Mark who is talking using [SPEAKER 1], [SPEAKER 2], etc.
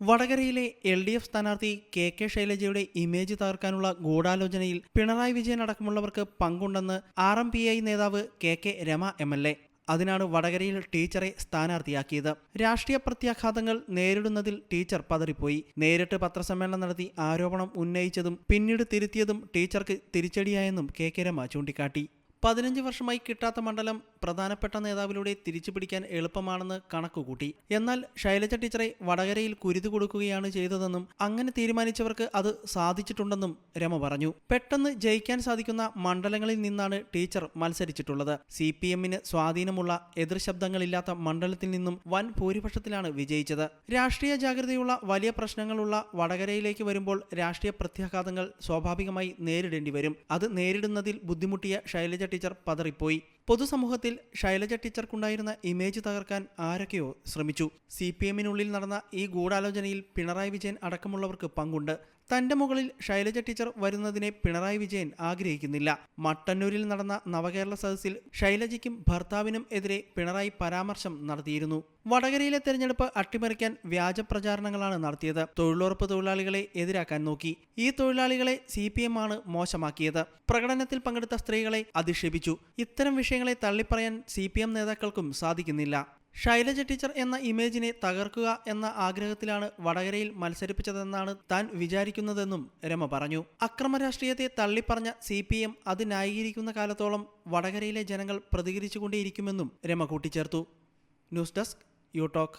[SPEAKER 1] വടകരയിലെ L D F സ്ഥാനാർത്ഥി K K ശൈലജയുടെ ഇമേജ് തകർക്കാനുള്ള ഗൂഢാലോചനയിൽ പിണറായി വിജയൻ അടക്കമുള്ളവർക്ക് പങ്കുണ്ടെന്ന് ആർ എം പി ഐ നേതാവ് K K Rema M L A. അതിനാണ് വടകരയിൽ ടീച്ചറെ സ്ഥാനാർത്ഥിയാക്കിയത്. രാഷ്ട്രീയ പ്രത്യാഘാതങ്ങൾ നേരിടുന്നതിൽ ടീച്ചർ പതറിപ്പോയി. നേരിട്ട് പത്രസമ്മേളനം നടത്തി ആരോപണം ഉന്നയിച്ചതും പിന്നീട് തിരുത്തിയതും ടീച്ചർക്ക് തിരിച്ചടിയായെന്നും കെ കെ രമ ചൂണ്ടിക്കാട്ടി. പതിനഞ്ച് വർഷമായി കിട്ടാത്ത മണ്ഡലം പ്രധാനപ്പെട്ട നേതാവിലൂടെ തിരിച്ചു പിടിക്കാൻ എളുപ്പമാണെന്ന് കണക്കുകൂട്ടി. എന്നാൽ ശൈലജ ടീച്ചറെ വടകരയിൽ കുരുതു കൊടുക്കുകയാണ് ചെയ്തതെന്നും അങ്ങനെ തീരുമാനിച്ചവർക്ക് അത് സാധിച്ചിട്ടുണ്ടെന്നും രമ പറഞ്ഞു. പെട്ടെന്ന് ജയിക്കാൻ സാധിക്കുന്ന മണ്ഡലങ്ങളിൽ നിന്നാണ് ടീച്ചർ മത്സരിച്ചിട്ടുള്ളത്. സി പി എമ്മിന് സ്വാധീനമുള്ള എതിർശബ്ദങ്ങളില്ലാത്ത മണ്ഡലത്തിൽ നിന്നും വൻ ഭൂരിപക്ഷത്തിലാണ് വിജയിച്ചത്. രാഷ്ട്രീയ ജാഗ്രതയുള്ള വലിയ പ്രശ്നങ്ങളുള്ള വടകരയിലേക്ക് വരുമ്പോൾ രാഷ്ട്രീയ പ്രത്യാഘാതങ്ങൾ സ്വാഭാവികമായി നേരിടേണ്ടി വരും അത് നേരിടുന്നതിൽ ബുദ്ധിമുട്ടിയ ശൈലജ ടീച്ചർ പതറിപ്പോയി. പൊതുസമൂഹത്തിൽ ശൈലജ ടീച്ചർക്കുണ്ടായിരുന്ന ഇമേജ് തകർക്കാൻ ആരൊക്കെയോ ശ്രമിച്ചു. സി പി എമ്മിനുള്ളിൽ നടന്ന ഈ ഗൂഢാലോചനയിൽ പിണറായി വിജയൻ അടക്കമുള്ളവർക്ക് പങ്കുണ്ട്. തന്റെ മുകളിൽ ശൈലജ ടീച്ചർ വരുന്നതിനെ പിണറായി വിജയൻ ആഗ്രഹിക്കുന്നില്ല. മട്ടന്നൂരിൽ നടന്ന നവകേരള സദസ്സിൽ ശൈലജയ്ക്കും ഭർത്താവിനും എതിരെ പിണറായി പരാമർശം നടത്തിയിരുന്നു. വടകരയിലെ തെരഞ്ഞെടുപ്പ് അട്ടിമറിക്കാൻ വ്യാജ പ്രചാരണങ്ങളാണ് നടത്തിയത്. തൊഴിലുറപ്പ് തൊഴിലാളികളെ എതിരാക്കാൻ നോക്കി. ഈ തൊഴിലാളികളെ സി ആണ് മോശമാക്കിയത്. പ്രകടനത്തിൽ പങ്കെടുത്ത സ്ത്രീകളെ അധിക്ഷേപിച്ചു. ഇത്തരം വിഷയങ്ങളെ തള്ളിപ്പറയാൻ സി പി എം നേതാക്കൾക്കും സാധിക്കുന്നില്ല. ശൈലജ ടീച്ചർ എന്ന ഇമേജിനെ തകർക്കുക എന്ന ആഗ്രഹത്തിലാണ് വടകരയിൽ മത്സരിപ്പിച്ചതെന്നാണ് താൻ വിചാരിക്കുന്നതെന്നും രമ പറഞ്ഞു. അക്രമ രാഷ്ട്രീയത്തെ തള്ളിപ്പറഞ്ഞ സി പി എം അത് ന്യായീകരിക്കുന്ന കാലത്തോളം വടകരയിലെ ജനങ്ങൾ പ്രതികരിച്ചുകൊണ്ടേയിരിക്കുമെന്നും രമ കൂട്ടിച്ചേർത്തു. News desk you talk